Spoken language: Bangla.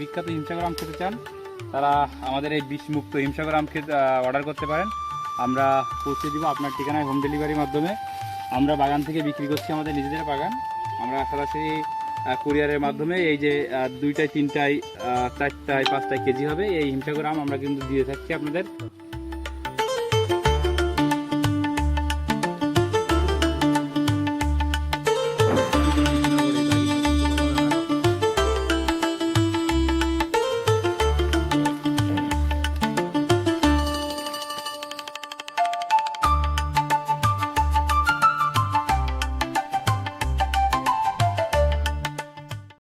বিখ্যাত হিমসাগর আম খেতে চান, তারা আমাদের এই বিষমুক্ত হিমসাগর আম খেতে অর্ডার করতে পারেন। আমরা পৌঁছে দিব আপনার ঠিকানায় হোম ডেলিভারির মাধ্যমে। আমরা বাগান থেকে বিক্রি করছি আমাদের নিজেদের বাগান। আমরা সরাসরি কুরিয়ারের মাধ্যমে এই যে দুইটায়, তিনটায় চারটায়, পাঁচটায় কেজি হবে, এই হিমসাগর আম আমরা কিন্তু দিয়ে থাকছি আপনাদের।